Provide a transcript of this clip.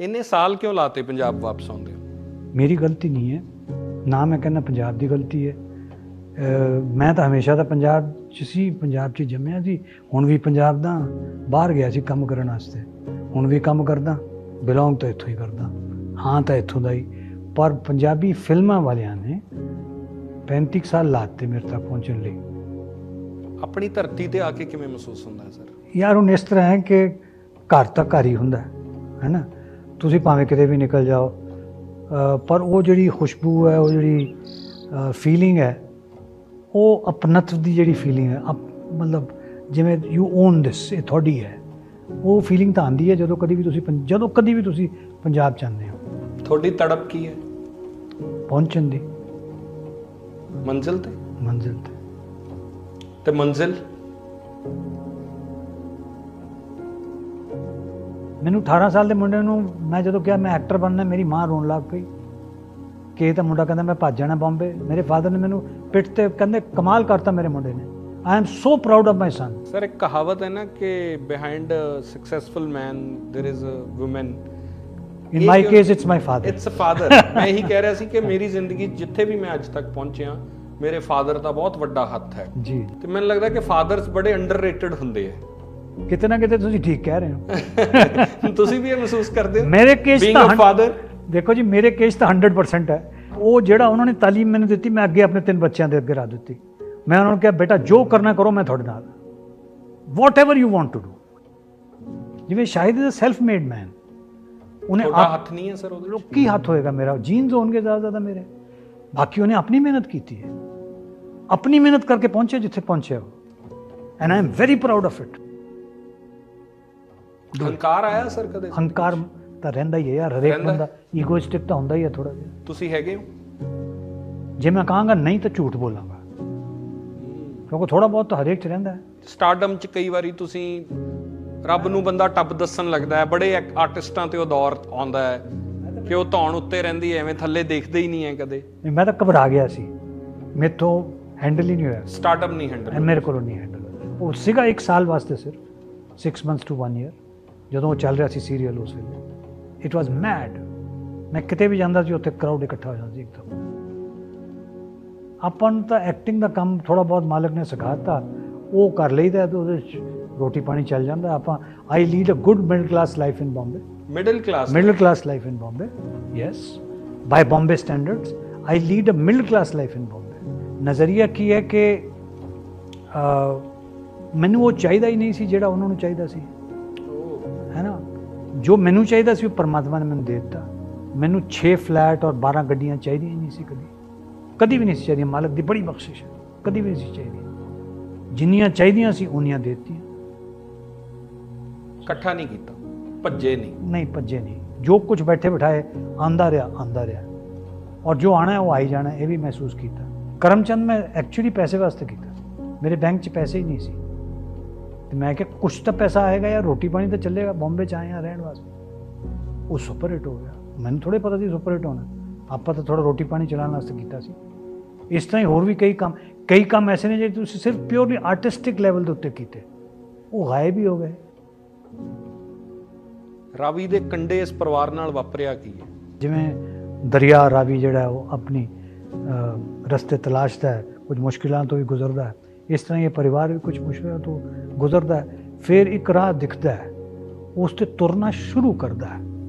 ਇੰਨੇ ਸਾਲ ਕਿਉਂ ਲਾਤੇ ਪੰਜਾਬ ਵਾਪਸ ਆਉਂਦੇ ਹੋ? ਮੇਰੀ ਗਲਤੀ ਨਹੀਂ ਹੈ। ਨਾ ਮੈਂ ਕਹਿੰਦਾ ਪੰਜਾਬ ਦੀ ਗਲਤੀ ਹੈ। ਮੈਂ ਤਾਂ ਹਮੇਸ਼ਾ ਤਾਂ ਪੰਜਾਬ 'ਚ ਸੀ ਪੰਜਾਬ 'ਚ ਜੰਮਿਆ ਸੀ। ਹੁਣ ਵੀ ਪੰਜਾਬ ਦਾ ਬਾਹਰ ਗਿਆ ਸੀ ਕੰਮ ਕਰਨ ਵਾਸਤੇ। ਹੁਣ ਵੀ ਕੰਮ ਕਰਦਾ ਬਿਲੋਂਗ ਤਾਂ ਇੱਥੋਂ ਹੀ ਕਰਦਾ। ਹਾਂ ਤਾਂ ਇੱਥੋਂ ਦਾ ਹੀ। ਪਰ ਪੰਜਾਬੀ ਫਿਲਮਾਂ ਵਾਲਿਆਂ ਨੇ 35 ਕੁ ਸਾਲ ਲਾਤੇ ਮੇਰੇ ਤੱਕ ਪਹੁੰਚਣ ਲਈ। ਆਪਣੀ ਧਰਤੀ ਤੇ ਆ ਕੇ ਕਿਵੇਂ ਮਹਿਸੂਸ ਹੁੰਦਾ ਹੈ ਸਰ? ਯਾਰ ਹੁਣ ਇਸ ਤਰ੍ਹਾਂ ਹੈ ਕਿ ਘਰ ਤਾਂ ਘਰ ਹੀ ਹੁੰਦਾ ਹੈ ਹੈਨਾ ਤੁਸੀਂ ਭਾਵੇਂ ਕਿਤੇ ਵੀ ਨਿਕਲ ਜਾਓ ਪਰ ਉਹ ਜਿਹੜੀ ਖੁਸ਼ਬੂ ਹੈ ਉਹ ਜਿਹੜੀ ਫੀਲਿੰਗ ਹੈ ਉਹ ਅਪਨਤਵ ਦੀ ਜਿਹੜੀ ਫੀਲਿੰਗ ਹੈ ਮਤਲਬ ਜਿਵੇਂ ਯੂ ਓਨ ਦਿਸ ਇਹ ਤੁਹਾਡੀ ਹੈ। ਉਹ ਫੀਲਿੰਗ ਤਾਂ ਆਂਦੀ ਹੈ ਜਦੋਂ ਕਦੀ ਵੀ ਤੁਸੀਂ ਜਦੋਂ ਕਦੀ ਵੀ ਤੁਸੀਂ ਪੰਜਾਬ ਆਉਂਦੇ ਹੋ। ਤੁਹਾਡੀ ਤੜਪ ਕੀ ਹੈ? ਪਹੁੰਚਣ ਦੀ। ਮੰਜ਼ਿਲ ਤੇ? ਮੰਜ਼ਿਲ ਤੇ। ਤੇ ਮੰਜ਼ਿਲ? ਮੈਨੂੰ 18 ਸਾਲ ਦੇ ਮੁੰਡੇ ਨੂੰ ਮੈਂ ਜਦੋਂ ਕਿਹਾ ਮੈਂ ਐਕਟਰ ਬਣਨਾ ਮੇਰੀ ਮਾਂ ਰੋਣ ਲੱਗ ਪਈ ਕਿ ਇਹ ਤਾਂ ਮੁੰਡਾ ਕਹਿੰਦਾ ਮੈਂ ਭੱਜ ਜਾਣਾ ਬੰਬੇ ਮੇਰੇ ਫਾਦਰ ਨੇ ਮੈਨੂੰ ਪਿੱਠ ਤੇ ਕਹਿੰਦੇ ਕਮਾਲ ਕਰਤਾ ਮੇਰੇ ਮੁੰਡੇ ਨੇ I am so proud of my son sir ਇੱਕ ਕਹਾਵਤ ਹੈ ਨਾ ਕਿ behind successful man there is a woman in my case it's my father it's a father ਮੈਂ ਇਹੀ ਕਹਿ ਰਿਹਾ ਸੀ ਕਿ ਮੇਰੀ ਜ਼ਿੰਦਗੀ 'ਚ ਜਿੱਥੇ ਵੀ ਮੈਂ ਅੱਜ ਤੱਕ ਪਹੁੰਚਿਆ ਮੇਰੇ ਫਾਦਰ ਦਾ ਬਹੁਤ ਵੱਡਾ ਹੱਥ ਹੈ ਜੀ ਤੇ ਮੈਨੂੰ ਲੱਗਦਾ ਕਿ ਫਾਦਰਸ ਬੜੇ ਅੰਡਰਰੇਟਡ ਹੁੰਦੇ ਕਿਤੇ ਨਾ ਕਿਤੇ ਤੁਸੀਂ ਠੀਕ ਕਹਿ ਰਹੇ ਹੋ। ਤੁਸੀਂ ਵੀ ਇਹ ਮਹਿਸੂਸ ਕਰਦੇ ਹੋ? ਮੇਰੇ ਕੇਸ ਬੀਇੰਗ ਤਾਂ ਅ ਫਾਦਰ ਦੇਖੋ ਜੀ ਮੇਰੇ ਕੇਸ ਤਾਂ 100% ਹੈ। ਉਹ ਜਿਹੜਾ ਉਹਨਾਂ ਨੇ ਤਾਲੀਮ ਮੈਨੂੰ ਦਿੱਤੀ ਮੈਂ ਅੱਗੇ ਆਪਣੇ ਤਿੰਨ ਬੱਚਿਆਂ ਦੇ ਅੱਗੇ ਰੱਖ ਦਿੱਤੀ। ਮੈਂ ਉਹਨਾਂ ਨੂੰ ਕਿਹਾ ਬੇਟਾ ਜੋ ਕਰਨਾ ਕਰੋ ਮੈਂ ਤੁਹਾਡੇ ਨਾਲ। Whatever you want to do ਜਿਵੇਂ Shahid is a self made man ਉਹਨੇ ਤੁਹਾਡਾ ਆਪ ਹੱਥ ਨਹੀਂ ਹੈ ਸਰ ਉਹਦੇ 'ਚ? ਕੀ ਹੱਥ ਹੋਏਗਾ ਮੇਰਾ। ਜੀਨਸ ਹੋਣਗੇ ਜ਼ਿਆਦਾ ਜ਼ਿਆਦਾ ਮੇਰੇ। ਬਾਕੀ ਉਹਨੇ ਆਪਣੀ ਮਿਹਨਤ ਕੀਤੀ ਹੈ। ਆਪਣੀ ਮਿਹਨਤ ਕਰਕੇ ਪਹੁੰਚੇ ਜਿੱਥੇ ਪਹੁੰਚਿਆ ਉਹ। And I am very proud of it ਹੰਕਾਰ ਆਇਆ ਸਰ ਕਦੇ? ਹੰਕਾਰ ਤਾਂ ਰਹਿੰਦਾ ਹੀ ਹੈ ਯਾਰ ਹਰੇਕ ਰਹਿੰਦਾ। ਬੰਦਾ ਈਗੋਇਸਟਿਕ ਤਾਂ ਹੁੰਦਾ ਹੀ ਹੈ ਥੋੜਾ ਜਿਹਾ। ਤੁਸੀਂ ਹੈਗੇ ਹੋ? ਜੇ ਮੈਂ ਕਹਾਂਗਾ ਨਹੀਂ ਤਾਂ ਝੂਠ ਬੋਲਾਂਗਾ। ਕਿਉਂਕਿ ਥੋੜਾ ਬਹੁਤ ਤਾਂ ਹਰੇਕ ਚ ਰਹਿੰਦਾ ਹੈ। ਸਟਾਰਡਮ 'ਚ ਕਈ ਵਾਰੀ ਤੁਸੀਂ ਰੱਬ ਨੂੰ ਬੰਦਾ ਟੱਬ ਦੱਸਣ ਲੱਗਦਾ ਹੈ ਬੜੇ ਆਰਟਿਸਟਾਂ ਤੇ ਉਹ ਦੌਰ ਆਉਂਦਾ ਹੈ ਕਿ ਉਹ ਧੌਣ ਉੱਤੇ ਰਹਿੰਦੀ ਐਵੇਂ ਥੱਲੇ ਦੇਖਦੇ ਹੀ ਨਹੀਂ ਹੈ ਕਦੇ। ਨਹੀਂ, ਮੈਂ ਤਾਂ ਘਬਰਾ ਗਿਆ ਸੀ। ਮੇਥੋਂ ਹੈਂਡਲ ਹੀ ਨਹੀਂ ਹੋਇਆ। ਸਟਾਰਟਮ ਨਹੀਂ ਐ ਹੈਂਡਲ ਮੇਰੇ ਕੋਲੋਂ ਨਹੀਂ ਹੈਂਡਲ ਉਹ ਸੀਗਾ ਇੱਕ ਸਾਲ ਵਾਸਤੇ ਸਿਰਫ। 6 ਮੰਥਸ ਟੂ 1 ਇਅਰ ਜਦੋਂ ਉਹ ਚੱਲ ਰਿਹਾ ਸੀ ਸੀਰੀਅਲ ਉਸ ਵੇਲੇ। ਇਟ ਵਾਸ ਮੈਡ ਮੈਂ ਕਿਤੇ ਵੀ ਜਾਂਦਾ ਸੀ ਉੱਥੇ ਕਰਾਊਡ ਇਕੱਠਾ ਹੋ ਜਾਂਦਾ ਸੀ ਇੱਕਦਮ ਆਪਾਂ ਨੂੰ ਤਾਂ ਐਕਟਿੰਗ ਦਾ ਕੰਮ ਥੋੜਾ ਬਹੁਤ ਮਾਲਕ ਨੇ ਸਿਖਾਤਾ। ਉਹ ਕਰ ਲਈਦਾ ਤੇ ਉਹਦੇ ਰੋਟੀ ਪਾਣੀ ਚੱਲ ਜਾਂਦਾ। ਆਪਾਂ I led a good middle class life in Bombay middle class middle class life in Bombay. Yes, by Bombay standards, I lead a middle class life in Bombay. ਨਜ਼ਰੀਆ ਕੀ ਹੈ ਕਿ ਮੈਨੂੰ ਉਹ ਚਾਹੀਦਾ ਹੀ ਨਹੀਂ ਸੀ ਜਿਹੜਾ ਉਹਨਾਂ ਨੂੰ ਚਾਹੀਦਾ ਸੀ। ਹੈ ਨਾ ਜੋ ਮੈਨੂੰ ਚਾਹੀਦਾ ਸੀ ਉਹ ਪਰਮਾਤਮਾ ਨੇ ਮੈਨੂੰ ਦੇ ਦਿੱਤਾ। ਮੈਨੂੰ 6 ਫਲੈਟ ਔਰ 12 ਗੱਡੀਆਂ ਚਾਹੀਦੀਆਂ ਨਹੀਂ ਸੀ ਕਦੀ। ਕਦੀ ਵੀ ਨਹੀਂ ਸੀ ਚਾਹੀਦੀਆਂ। ਮਾਲਕ ਦੀ ਬੜੀ ਬਖਸ਼ਿਸ਼ ਹੈ। ਕਦੀ ਵੀ ਨਹੀਂ ਸੀ ਚਾਹੀਦੀਆਂ। ਜਿੰਨੀਆਂ ਚਾਹੀਦੀਆਂ ਸੀ ਉਨੀਆਂ ਦੇ ਦਿੱਤੀਆਂ। ਇਕੱਠਾ ਨਹੀਂ ਕੀਤਾ। ਭੱਜੇ ਨਹੀਂ। ਨਹੀਂ ਭੱਜੇ ਨਹੀਂ। ਜੋ ਕੁਝ ਬੈਠੇ ਬਿਠਾਏ ਆਂਦਾ ਰਿਹਾ ਆਂਦਾ ਰਿਹਾ। ਔਰ ਜੋ ਆਣਾ ਹੈ ਉਹ ਆਈ ਜਾਣਾ ਇਹ ਵੀ ਮਹਿਸੂਸ ਕੀਤਾ। ਕਰਮਚੰਦ ਮੈਂ ਐਕਚੁਅਲੀ ਪੈਸੇ ਵਾਸਤੇ ਕੀਤਾ। ਮੇਰੇ ਬੈਂਕ 'ਚ ਪੈਸੇ ਹੀ ਨਹੀਂ ਸੀ। ਤੇ ਮੈਂ ਕਿਹਾ ਕੁਝ ਤਾਂ ਪੈਸਾ ਆਏਗਾ ਯਾਰ ਰੋਟੀ ਪਾਣੀ ਤਾਂ ਚੱਲੇਗਾ ਬੰਬੇ 'ਚ ਆਏ ਹਾਂ ਰਹਿਣ ਵਾਸਤੇ। ਉਹ ਸੁਪਰ ਹਿੱਟ ਹੋ ਗਿਆ। ਮੈਨੂੰ ਥੋੜੇ ਪਤਾ ਸੀ ਸੁਪਰ ਹਿੱਟ ਹੋਣਾ। ਆਪਾਂ ਤਾਂ ਥੋੜਾ ਰੋਟੀ ਪਾਣੀ ਚਲਾਉਣ ਵਾਸਤੇ ਕੀਤਾ ਸੀ। ਇਸ ਤਰ੍ਹਾਂ ਹੀ ਹੋਰ ਵੀ ਕਈ ਕੰਮ ਕਈ ਕੰਮ ਐਸੇ ਨੇ ਜਿਹੜੇ ਤੁਸੀਂ ਸਿਰਫ ਪਿਓਰਲੀ ਆਰਟਿਸਟਿਕ ਲੈਵਲ ਦੇ ਉੱਤੇ ਕੀਤੇ। ਉਹ ਗਾਇਬ ਹੀ ਹੋ ਗਏ। ਰਾਵੀ ਦੇ ਕੰਡੇ ਇਸ ਪਰਿਵਾਰ ਨਾਲ ਵਾਪਰਿਆ ਕੀ ਹੈ? ਜਿਵੇਂ ਦਰਿਆ ਰਾਵੀ ਜਿਹੜਾ ਉਹ ਆਪਣੀ ਰਸਤੇ ਤਲਾਸ਼ਦਾ ਹੈ ਕੁਝ ਮੁਸ਼ਕਿਲਾਂ ਤੋਂ ਵੀ ਗੁਜ਼ਰਦਾ ਹੈ। ਇਸ ਤਰ੍ਹਾਂ ਇਹ ਪਰਿਵਾਰ ਵੀ ਕੁਝ ਮੁਸ਼ਕਿਲਾਂ ਤੋਂ ਗੁਜ਼ਰਦਾ ਹੈ, ਫਿਰ ਇੱਕ ਰਾਹ ਦਿਖਦਾ ਹੈ, ਉਸ ਤੇ ਤੁਰਨਾ ਸ਼ੁਰੂ ਕਰਦਾ ਹੈ।